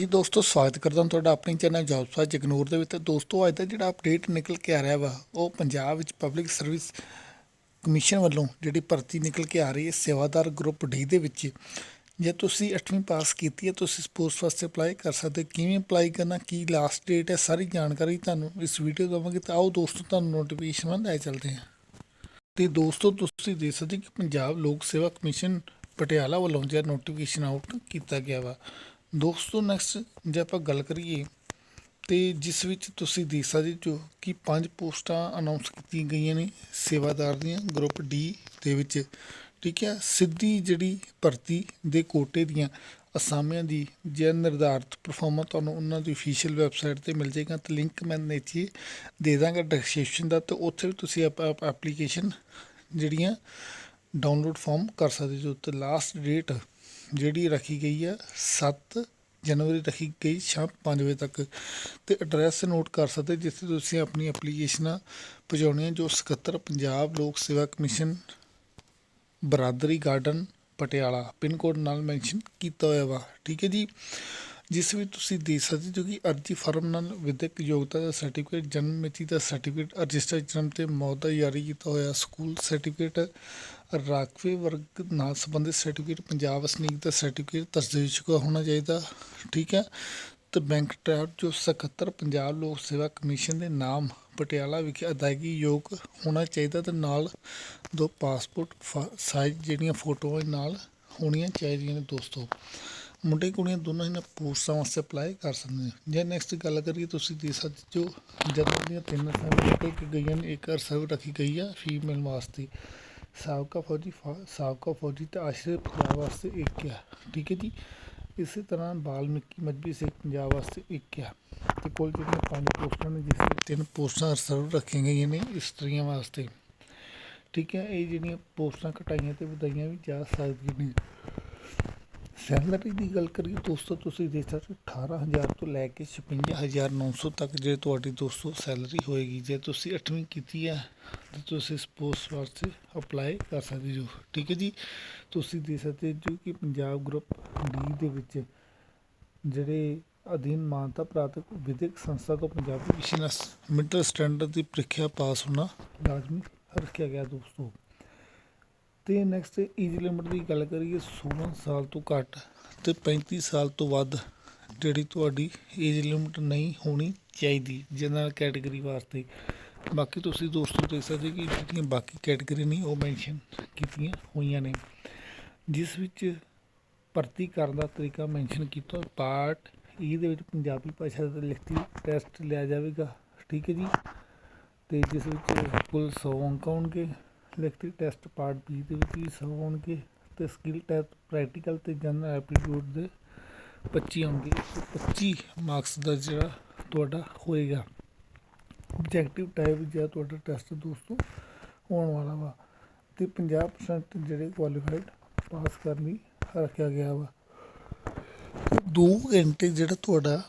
ਜੀ ਦੋਸਤੋ, ਸਵਾਗਤ ਕਰਦਾ ਹਾਂ ਤੁਹਾਡਾ ਆਪਣੇ ਚੈਨਲ ਜੌਬਸਾ ਜਗਨੂਰ ਦੇ ਵਿੱਚ। ਤੇ ਦੋਸਤੋ, ਅੱਜ ਦਾ ਜਿਹੜਾ ਅਪਡੇਟ ਨਿਕਲ ਕੇ ਆ ਰਿਹਾ ਵਾ, ਉਹ ਪੰਜਾਬ ਵਿੱਚ ਪਬਲਿਕ ਸਰਵਿਸ ਕਮਿਸ਼ਨ ਵੱਲੋਂ ਜਿਹੜੀ ਭਰਤੀ ਨਿਕਲ ਕੇ ਆ ਰਹੀ ਹੈ, ਸੇਵਾਦਾਰ ਗਰੁੱਪ ਡੀ ਦੇ ਵਿੱਚ। ਜੇ ਤੁਸੀਂ 8ਵੀਂ ਪਾਸ ਕੀਤੀ ਹੈ, ਤੁਸੀਂ ਇਸ ਪੋਸਟ ਵਾਸਤੇ ਅਪਲਾਈ ਕਰ ਸਕਦੇ ਹੋ। ਕਿਵੇਂ ਅਪਲਾਈ ਕਰਨਾ, ਕੀ ਲਾਸਟ ਡੇਟ ਹੈ, ਸਾਰੀ ਜਾਣਕਾਰੀ ਤੁਹਾਨੂੰ ਇਸ ਵੀਡੀਓ ਦਵਾਂਗੇ। ਤਾਂ ਆਓ ਦੋਸਤੋ, ਤੁਹਾਨੂੰ ਨੋਟੀਫਿਕੇਸ਼ਨ ਲੈ ਚੱਲਦੇ ਹਾਂ। ਤੇ ਦੋਸਤੋ, ਤੁਸੀਂ ਦੇਖ ਸਕਦੇ ਹੋ ਕਿ ਪੰਜਾਬ ਲੋਕ ਸੇਵਾ ਕਮਿਸ਼ਨ ਪਟਿਆਲਾ ਵੱਲੋਂ ਜਿਹੜਾ ਨੋਟੀਫਿਕੇਸ਼ਨ ਆਊਟ ਕੀਤਾ ਗਿਆ ਵਾ। ਦੋਸਤੋ ਨੈਕਸਟ ਜੇ ਆਪਾਂ ਗੱਲ ਕਰੀਏ ਤੇ ਜਿਸ ਵਿੱਚ ਤੁਸੀਂ ਦੇਖ ਸਕਦੇ ਜੋ ਕਿ ਪੰਜ ਪੋਸਟਾਂ ਅਨਾਉਂਸ ਕੀਤੀਆਂ ਗਈਆਂ ਨੇ ਸੇਵਾਦਾਰ ਦੀਆਂ ਗਰੁੱਪ ਡੀ ਦੇ ਵਿੱਚ, ਠੀਕ ਹੈ, ਸਿੱਧੀ ਜਿਹੜੀ ਭਰਤੀ ਦੇ ਕੋਟੇ ਦੀਆਂ ਅਸਾਮੀਆਂ ਦੀ ਜੇ ਨਿਰਧਾਰਤ ਪਰਫਾਰਮਾ ਤੁਹਾਨੂੰ ਉਹਨਾਂ ਦੀ ਅਫੀਸ਼ੀਅਲ ਵੈਬਸਾਈਟ ਤੇ ਮਿਲ ਜਾਏਗਾ, ਤੇ ਲਿੰਕ ਮੈਂ ਨੀਚੇ ਦੇ ਦਾਂਗਾ ਡਿਸਕ੍ਰਿਪਸ਼ਨ ਦਾ, ਤੇ ਉੱਥੇ ਵੀ ਤੁਸੀਂ ਐਪਲੀਕੇਸ਼ਨ ਜਿਹੜੀਆਂ ਡਾਊਨਲੋਡ ਫਾਰਮ ਕਰ ਸਕਦੇ ਜੋ ਤੇ ਲਾਸਟ ਡੇਟ ਜਿਹੜੀ ਰੱਖੀ ਗਈ ਹੈ 7 ਜਨਵਰੀ ਰੱਖੀ ਗਈ ਸ਼ਾਮ 5 ਵਜੇ ਤੱਕ। ਤੇ ਐਡਰੈਸ ਨੋਟ ਕਰ ਸਕਦੇ ਜਿੱਥੇ ਤੁਸੀਂ ਆਪਣੀ ਐਪਲੀਕੇਸ਼ਨਾਂ ਪਹੁੰਚਾਉਣੀਆਂ ਜੋ ਸਕੱਤਰ ਪੰਜਾਬ ਲੋਕ ਸੇਵਾ commission, Baradari garden, Patiala pin code ਨਾਲ ਮੈਂਸ਼ਨ ਕੀਤਾ ਹੋਇਆ ਵਾ। ਠੀਕ ਹੈ ਜੀ? ਜਿਸ ਵਿੱਚ ਤੁਸੀਂ ਦੇ ਸਕਦੇ ਜੋ ਕਿ ਅਰਜੀ ਫਾਰਮ ਨਾਲ ਵਿਦਿਅਕ ਯੋਗਤਾ ਦਾ ਸਰਟੀਫਿਕੇਟ ਜਨਮ ਮਿਤੀ ਦਾ ਸਰਟੀਫਿਕੇਟ ਰਜਿਸਟਰ ਜਨਮ ਤੇ ਮੌਤ ਦਾ ਜਾਰੀ ਕੀਤਾ ਹੋਇਆ ਸਕੂਲ ਸਰਟੀਫਿਕੇਟ ਰਾਖਵੇ ਵਰਗ ਨਾਲ ਸੰਬੰਧਿਤ ਸਰਟੀਫਿਕੇਟ ਪੰਜਾਬ ਵਸਨੀਕ ਦਾ ਸਰਟੀਫਿਕੇਟ ਤਸਦੀਕ ਚੁੱਕਾ ਹੋਣਾ ਚਾਹੀਦਾ, ਠੀਕ ਹੈ? ਤੇ ਬੈਂਕ ਟ੍ਰਾਂਸਫਰ ਜੋ ਸਕੱਤਰ ਪੰਜਾਬ ਲੋਕ ਸੇਵਾ ਕਮਿਸ਼ਨ ਦੇ ਨਾਮ ਪਟਿਆਲਾ ਵਿਖੇ ਅਦਾਇਗੀ ਯੋਗ ਹੋਣਾ ਚਾਹੀਦਾ ਤੇ ਨਾਲ ਦੋ ਪਾਸਪੋਰਟ ਸਾਈਜ਼ ਜਿਹੜੀਆਂ ਫੋਟੋਆਂ ਨਾਲ ਹੋਣੀਆਂ ਚਾਹੀਦੀਆਂ ਨੇ ਦੋਸਤੋ। ਮੁੰਡੇ ਕੁੜੀਆਂ ਦੋਨੋਂ ਇਹਨਾਂ ਪੋਸਟਾਂ ਵਾਸਤੇ ਅਪਲਾਈ ਕਰ ਸਕਦੇ ਨੇ। ਜੇ ਨੈਕਸਟ ਗੱਲ ਕਰੀਏ ਤੁਸੀਂ ਦੇ ਸਕਦੇ ਜੋ ਜਦੋਂ ਦੀਆਂ ਤਿੰਨ ਸਰਵਿਸ ਨਿਕਲ ਗਈਆਂ ਨੇ, ਇੱਕ ਸਰਵ ਰੱਖੀ ਗਈ ਆ, ਫੀਮੇਲ ਵਾਸਤੇ। ਸਾਬਕਾ ਫੌਜੀ ਫਾ- ਸਾਬਕਾ ਫੌਜੀ ਤੇ ਆਸ਼ਰੇ ਪੰਜਾਬ ਵਾਸਤੇ ਇੱਕ ਆ ਠੀਕ ਹੈ ਜੀ? ਇਸੇ ਤਰ੍ਹਾਂ ਬਾਲਮਿਕੀ ਮਜਬੀ ਸਿੱਖ ਪੰਜਾਬ ਵਾਸਤੇ ਇੱਕ ਆ ਤੇ ਕੁੱਲ ਜਿਹੜੀਆਂ ਪੰਜ ਪੋਸਟਾਂ ਨੇ, ਜਿਸ ਵਿੱਚ ਤਿੰਨ ਪੋਸਟਾਂ ਰਿਜ਼ਰਵ ਰੱਖੀਆਂ ਗਈਆਂ ਨੇ ਇਸਤਰੀਆਂ ਵਾਸਤੇ। ਠੀਕ ਹੈ, ਇਹ ਜਿਹੜੀਆਂ ਪੋਸਟਾਂ ਘਟਾਈਆਂ ਤੇ ਵਧਾਈਆਂ ਵੀ ਜਾ ਸਕਦੀਆਂ ਨੇ। ਸੈਲਰੀ ਦੀ ਗੱਲ ਕਰੀਏ ਦੋਸਤੋ, ਤੁਸੀਂ ਦੇਖ ਸਕਦੇ ਹੋ 18000 ਤੋਂ ਲੈ ਕੇ 56900 ਤੱਕ ਜੇ ਤੁਹਾਡੀ ਦੋਸਤੋ ਸੈਲਰੀ ਹੋਏਗੀ, ਜੇ ਤੁਸੀਂ 8ਵੀਂ ਕੀਤੀ ਹੈ, ਤਾਂ ਤੁਸੀਂ ਇਸ ਪੋਸਟ ਵਾਸਤੇ ਅਪਲਾਈ ਕਰ ਸਕਦੇ ਹੋ। ਠੀਕ ਹੈ ਜੀ? ਤੁਸੀਂ ਦੇਖ ਸਕਦੇ ਜੋ ਕਿ ਪੰਜਾਬ ਗਰੁੱਪ ਡੀ ਦੇ ਵਿੱਚ ਜਿਹੜੇ ਅਧੀਨ ਮਾਨਤਾ ਪ੍ਰਾਪਤ ਵਿਦਿਅਕ ਸੰਸਥਾ ਤੋਂ ਪੰਜਾਬੀ ਵਿਸ਼ੇ ਮਿਡਲ ਸਟੈਂਡਰਡ ਦੀ ਪ੍ਰੀਖਿਆ ਪਾਸ ਹੋਣਾ ਲਾਜ਼ਮੀ ਰੱਖਿਆ ਗਿਆ ਦੋਸਤੋ। ਅਤੇ ਨੈਕਸਟ ਏਜ ਲਿਮਿਟ ਦੀ ਗੱਲ ਕਰੀਏ 16 ਸਾਲ ਤੋਂ ਘੱਟ ਅਤੇ ਪੈਂਤੀ ਸਾਲ ਤੋਂ ਵੱਧ ਜਿਹੜੀ ਤੁਹਾਡੀ ਏਜ ਲਿਮਿਟ ਨਹੀਂ ਹੋਣੀ ਚਾਹੀਦੀ ਜਨਰਲ ਕੈਟਾਗਰੀ ਵਾਸਤੇ। ਬਾਕੀ ਤੁਸੀਂ ਦੋਸਤੋ ਦੇਖ ਸਕਦੇ ਕਿ ਜਿਹੜੀਆਂ ਬਾਕੀ ਕੈਟਾਗਰੀ ਨਹੀਂ ਉਹ ਮੈਂਸ਼ਨ ਕੀਤੀਆਂ ਹੋਈਆਂ ਨੇ। ਜਿਸ ਵਿੱਚ ਭਰਤੀ ਕਰਨ ਦਾ ਤਰੀਕਾ ਮੈਂਸ਼ਨ ਕੀਤਾ, ਪਾਰਟ ਈ ਦੇ ਵਿੱਚ ਪੰਜਾਬੀ ਭਾਸ਼ਾ ਦਾ ਲਿਖਤੀ ਟੈਸਟ ਲਿਆ ਜਾਵੇਗਾ, ਠੀਕ ਹੈ ਜੀ? ਤੇ ਜਿਸ ਵਿੱਚ ਕੁੱਲ 100 ਅੰਕ ਆਉਣਗੇ। ਲਿਖਤੀ ਟੈਸਟ ਪਾਰਟ ਬੀ ਦੇ ਵਿੱਚ ਵੀ 100 ਆਉਣਗੇ ਤੇ ਸਕਿੱਲ ਟੈਸਟ ਪ੍ਰੈਕਟੀਕਲ ਤੇ ਜਨਰਲ ਐਪਟੀਟਿਊਡ ਦੇ 25 ਆਉਣਗੇ 25 ਮਾਰਕਸ ਦਾ ਜਿਹੜਾ ਤੁਹਾਡਾ ਹੋਏਗਾ। ਆਬਜੈਕਟਿਵ ਟਾਈਪ ਜਿਹੜਾ ਤੁਹਾਡਾ ਟੈਸਟ ਦੋਸਤੋ ਹੋਣ ਵਾਲਾ ਵਾ। ਤੇ 50% ਜਿਹੜੇ ਕੁਆਲੀਫਾਈਡ ਪਾਸ ਕਰਨ ਲਈ ਰੱਖਿਆ ਗਿਆ ਵਾ। ਤੇ 2 ਘੰਟੇ ਜਿਹੜਾ ਤੁਹਾਡਾ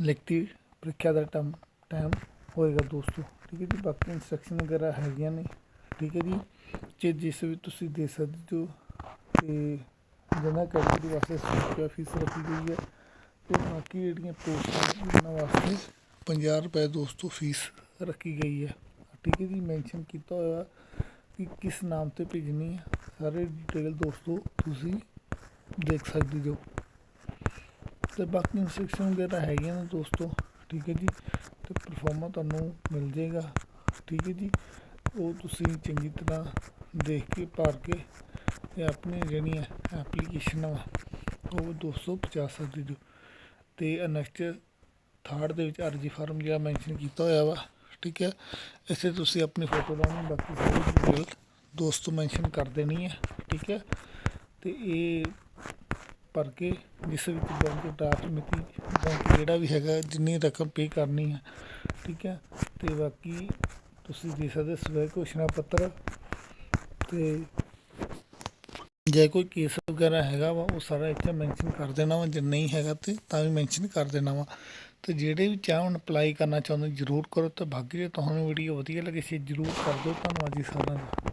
ਲਿਖਤੀ ਪ੍ਰੀਖਿਆ ਦਾ ਟਾਈਮ ਟਾਈਮ ਹੋਏਗਾ ਦੋਸਤੋ। ਠੀਕ ਹੈ ਜੀ, ਬਾਕੀ ਇਨਸਟਰਕਸ਼ਨ ਵਗੈਰਾ ਹੈਗੀਆਂ ਨੇ। ਠੀਕ ਹੈ ਜੀ ਜੇ ਜਿਸ ਵਿੱਚ ਤੁਸੀਂ ਦੇ ਸਕਦੇ ਜੋ ਤੇ ਜਨਰਲ ਕੈਟਾਗਰੀ ਵਾਸਤੇ ਸੌ ਰੁਪਇਆ ਫੀਸ ਰੱਖੀ ਗਈ ਹੈ। ਤੇ ਬਾਕੀ ਜਿਹੜੀਆਂ ਪੋਸਟਾਂ ਉਹਨਾਂ ਵਾਸਤੇ 50 ਰੁਪਏ ਦੋਸਤੋ ਫੀਸ ਰੱਖੀ ਗਈ ਹੈ। ਠੀਕ ਹੈ ਜੀ, ਮੈਂਸ਼ਨ ਕੀਤਾ ਹੋਇਆ ਕਿ ਕਿਸ ਨਾਮ ਤੇ ਭੇਜਣੀ ਹੈ। ਸਾਰੇ ਡਿਟੇਲ ਦੋਸਤੋ ਤੁਸੀਂ ਦੇਖ ਸਕਦੇ ਹੋ। ਤੇ ਬਾਕੀ ਇਨਸਟਰਕਸ਼ਨ ਵਗੈਰਾ ਹੈਗੀਆਂ ਨੇ ਦੋਸਤੋ, ਠੀਕ ਹੈ ਜੀ, ਤੇ ਪਰਫਾਰਮਾ ਤੁਹਾਨੂੰ ਮਿਲ ਜਾਏਗਾ। ਠੀਕ ਹੈ ਜੀ ਉਹ ਤੁਸੀਂ ਚੰਗੀ ਤਰ੍ਹਾਂ ਦੇਖ ਕੇ, ਭਰ ਕੇ ਤੇ ਆਪਣੀ ਜਿਹੜੀਆਂ ਐਪਲੀਕੇਸ਼ਨਾਂ ਵਾ ਉਹ ਦੋਸਤੋ ਪਹੁੰਚਾ ਸਕਦੇ ਜੋ ਤੇ ਨੈਕਸਟ ਥਰਡ ਦੇ ਵਿੱਚ ਅਰਜੀ ਫਾਰਮ ਜਿਹੜਾ ਮੈਂਸ਼ਨ ਕੀਤਾ ਹੋਇਆ ਵਾ, ਠੀਕ ਹੈ? ਇਸੇ ਤੁਸੀਂ ਆਪਣੀ ਫੋਟੋ ਲਾਉਣੀ, ਬਾਕੀ ਸਾਰੀ ਡਿਟੇਲ ਦੋਸਤੋ ਮੈਂਸ਼ਨ ਕਰ ਦੇਣੀ ਹੈ, ਠੀਕ ਹੈ? ਤੇ ਇਹ ਭਰ ਕੇ ਜਿਸ ਵਿੱਚ ਬੈਂਕ ਡਰਾਫਟ ਮਿਤੀ ਬੈਂਕ ਜਿਹੜਾ ਵੀ ਹੈਗਾ, ਜਿੰਨੀ ਰਕਮ ਪੇ ਕਰਨੀ ਹੈ, ਠੀਕ ਹੈ? ਤੇ ਬਾਕੀ ਤੁਸੀਂ ਦੇ ਸਕਦੇ ਸਵੈ ਘੋਸ਼ਣਾ ਪੱਤਰ ਤੇ ਜੇ ਕੋਈ ਕੇਸ ਵਗੈਰਾ ਹੈਗਾ ਵਾ, ਉਹ ਸਾਰਾ ਇੱਥੇ ਮੈਂਸ਼ਨ ਕਰ ਦੇਣਾ ਵਾ, ਜੇ ਨਹੀਂ ਹੈਗਾ ਤੇ ਤਾਂ ਵੀ ਮੈਂਸ਼ਨ ਕਰ ਦੇਣਾ ਵਾ। ਤੇ ਜਿਹੜੇ ਵੀ ਚਾਹਣ ਅਪਲਾਈ ਕਰਨਾ ਚਾਹੁੰਦੇ ਜਰੂਰ ਕਰੋ ਤੇ ਬਾਕੀ ਜੇ ਤੁਹਾਨੂੰ ਵੀਡੀਓ ਵਧੀਆ ਲੱਗੇ ਸੀ, ਜਰੂਰ ਕਰ ਦਿਓ। ਧੰਨਵਾਦ ਜੀ ਸਾਰਿਆਂ ਦਾ।